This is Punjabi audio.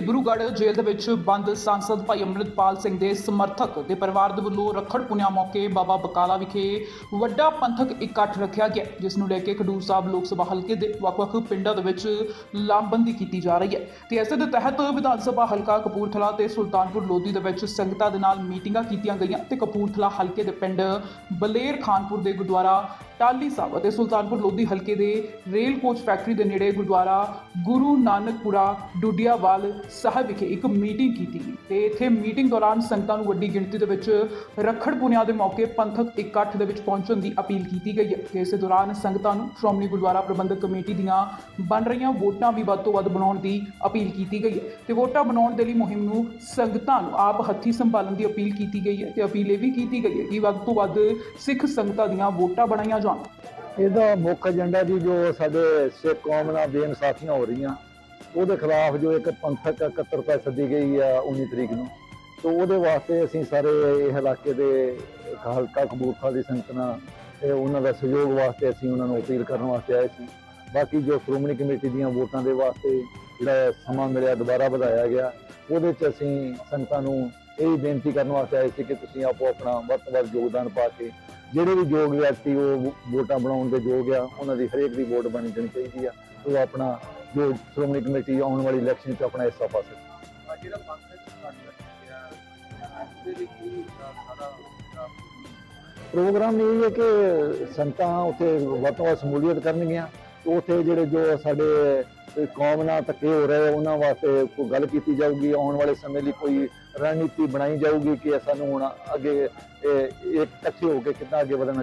ਡਿਬਰੂਗੜ੍ਹ ਜੇਲ੍ਹ ਦੇ ਵਿੱਚ ਬੰਦ ਸੰਸਦ ਭਾਈ ਅੰਮ੍ਰਿਤਪਾਲ ਸਿੰਘ ਦੇ ਸਮਰਥਕ ਦੇ ਪਰਿਵਾਰ ਦੇ ਵੱਲੋਂ ਰੱਖੜ ਪੁਨਿਆ ਮੌਕੇ ਬਾਬਾ ਬਕਾਲਾ ਵਿਖੇ ਵੱਡਾ ਪੰਥਕ ਇਕੱਠ ਰੱਖਿਆ ਗਿਆ, ਜਿਸ ਨੂੰ ਲੈ ਕੇ ਖਡੂਰ ਸਾਹਿਬ ਲੋਕ ਸਭਾ ਹਲਕੇ ਦੇ ਵੱਖ-ਵੱਖ ਪਿੰਡਾਂ ਦੇ ਵਿੱਚ ਲਾਮਬੰਦੀ ਕੀਤੀ ਜਾ ਰਹੀ ਹੈ। ਤੇ ਇਸ ਦੇ ਤਹਿਤ ਵਿਧਾਨ ਸਭਾ ਹਲਕਾ ਕਪੂਰਥਲਾ ਤੇ ਸੁਲਤਾਨਪੁਰ ਲੋਧੀ ਦੇ ਵਿੱਚ ਸੰਗਤਾਂ ਦੇ ਨਾਲ ਮੀਟਿੰਗਾਂ ਕੀਤੀਆਂ ਗਈਆਂ ਤੇ ਕਪੂਰਥਲਾ ਹਲਕੇ ਦੇ ਪਿੰਡ ਬਲੇਰ ਖਾਨਪੁਰ ਦੇ ਗੁਰਦੁਆਰਾ ਟਾਲੀ ਸਾਹਿਬ ਅਤੇ ਸੁਲਤਾਨਪੁਰ ਲੋਧੀ ਹਲਕੇ ਦੇ ਰੇਲ ਕੋਚ ਫੈਕਟਰੀ ਦੇ ਨੇੜੇ ਗੁਰਦੁਆਰਾ ਗੁਰੂ ਨਾਨਕਪੁਰਾ ਡੁੱਡੀਆਵਾਲ ਸਾਹਿਬ ਵਿਖੇ ਇੱਕ ਮੀਟਿੰਗ ਕੀਤੀ ਗਈ ਤੇ ਇੱਥੇ ਮੀਟਿੰਗ ਦੌਰਾਨ ਸੰਗਤਾਂ ਨੂੰ ਵੱਡੀ ਗਿਣਤੀ ਦੇ ਵਿੱਚ ਰੱਖੜ ਪੁਨਿਆ ਦੇ ਮੌਕੇ ਪੰਥਕ ਇਕੱਠ ਦੇ ਵਿੱਚ ਪਹੁੰਚਣ ਦੀ ਅਪੀਲ ਕੀਤੀ ਗਈ ਹੈ ਤੇ ਇਸੇ ਦੌਰਾਨ ਸੰਗਤਾਂ ਨੂੰ ਸ਼੍ਰੋਮਣੀ ਗੁਰਦੁਆਰਾ ਪ੍ਰਬੰਧਕ ਕਮੇਟੀ ਦੀਆਂ ਬਣ ਰਹੀਆਂ ਵੋਟਾਂ ਵੀ ਵੱਧ ਤੋਂ ਵੱਧ ਬਣਾਉਣ ਦੀ ਅਪੀਲ ਕੀਤੀ ਗਈ ਹੈ ਤੇ ਵੋਟਾਂ ਬਣਾਉਣ ਦੇ ਲਈ ਮੁਹਿੰਮ ਨੂੰ ਸੰਗਤਾਂ ਨੂੰ ਆਪ ਹੱਥੀਂ ਸੰਭਾਲਣ ਦੀ ਅਪੀਲ ਕੀਤੀ ਗਈ ਹੈ ਤੇ ਅਪੀਲ ਇਹ ਵੀ ਕੀਤੀ ਗਈ ਹੈ ਕਿ ਵੱਧ ਤੋਂ ਵੱਧ ਸਿੱਖ ਸੰਗਤਾਂ ਦੀਆਂ ਵੋਟਾਂ ਬਣਾਈਆਂ ਜਾਣ। ਇਹਦਾ ਮੁੱਖ ਏਜੰਡਾ ਜੀ ਜੋ ਸਾਡੇ ਸਿੱਖ ਕੌਮ ਨਾਲ ਬੇਇਨਸਾਫੀਆਂ ਹੋ ਰਹੀਆਂ ਉਹਦੇ ਖਿਲਾਫ ਜੋ ਇੱਕ ਪੰਥਕ ਇਕੱਤਰਤਾ ਸੱਦੀ ਗਈ ਆ 19 ਤਰੀਕ ਨੂੰ, ਤੋਂ ਉਹਦੇ ਵਾਸਤੇ ਅਸੀਂ ਸਾਰੇ ਇਹ ਇਲਾਕੇ ਦੇ ਹਲਕਾ ਕਬੂਰਥਲਾ ਦੀ ਸੰਗਤ ਨਾਲ ਤੇ ਉਹਨਾਂ ਦਾ ਸਹਿਯੋਗ ਵਾਸਤੇ ਅਸੀਂ ਉਹਨਾਂ ਨੂੰ ਅਪੀਲ ਕਰਨ ਵਾਸਤੇ ਆਏ ਸੀ। ਬਾਕੀ ਜੋ ਸ਼੍ਰੋਮਣੀ ਕਮੇਟੀ ਦੀਆਂ ਵੋਟਾਂ ਦੇ ਵਾਸਤੇ ਜਿਹੜਾ ਸਮਾਂ ਮਿਲਿਆ, ਦੁਬਾਰਾ ਵਧਾਇਆ ਗਿਆ, ਉਹਦੇ 'ਚ ਅਸੀਂ ਸੰਗਤਾਂ ਨੂੰ ਇਹ ਬੇਨਤੀ ਕਰਨ ਵਾਸਤੇ ਆਏ ਸੀ ਕਿ ਤੁਸੀਂ ਆਪੋ ਆਪਣਾ ਵੱਧ ਤੋਂ ਵੱਧ ਯੋਗਦਾਨ ਪਾ ਕੇ ਜਿਹੜੇ ਵੀ ਯੋਗ ਵਿਅਕਤੀ ਉਹ ਵੋਟਾਂ ਬਣਾਉਣ ਦੇ ਯੋਗ ਆ, ਉਹਨਾਂ ਦੀ ਹਰੇਕ ਦੀ ਵੋਟ ਬਣੀ ਜਾਣੀ ਚਾਹੀਦੀ ਆ, ਉਹ ਆਪਣਾ ਜੋ ਸ਼੍ਰੋਮਣੀ ਕਮੇਟੀ ਆਉਣ ਵਾਲੀ ਇਲੈਕਸ਼ਨ 'ਚ ਆਪਣਾ ਹਿੱਸਾ ਪਾ ਸਕੇ ਜਿਹੜਾ ਸਾਰਾ ਪ੍ਰੋਗਰਾਮ ਇਹ ਹੈ ਕਿ ਸੰਤਾਂ ਉੱਥੇ ਵੱਧ ਸ਼ਮੂਲੀਅਤ ਕਰਨਗੀਆਂ। ਉੱਥੇ ਜਿਹੜੇ ਜੋ ਸਾਡੇ ਕੌਮ ਨਾਲ ਧੱਕੇ ਹੋ ਰਹੇ ਉਹਨਾਂ ਵਾਸਤੇ ਕੋਈ ਗੱਲ ਕੀਤੀ ਜਾਊਗੀ। ਆਉਣ ਵਾਲੇ ਸਮੇਂ ਲਈ ਕੋਈ ਰਣਨੀਤੀ ਬਣਾਈ ਜਾਊਗੀ ਕਿ ਸਾਨੂੰ ਹੁਣ ਅੱਗੇ ਇਹ ਇਕੱਠੇ ਹੋ ਕੇ ਕਿੱਦਾਂ ਅੱਗੇ ਵਧਣਾ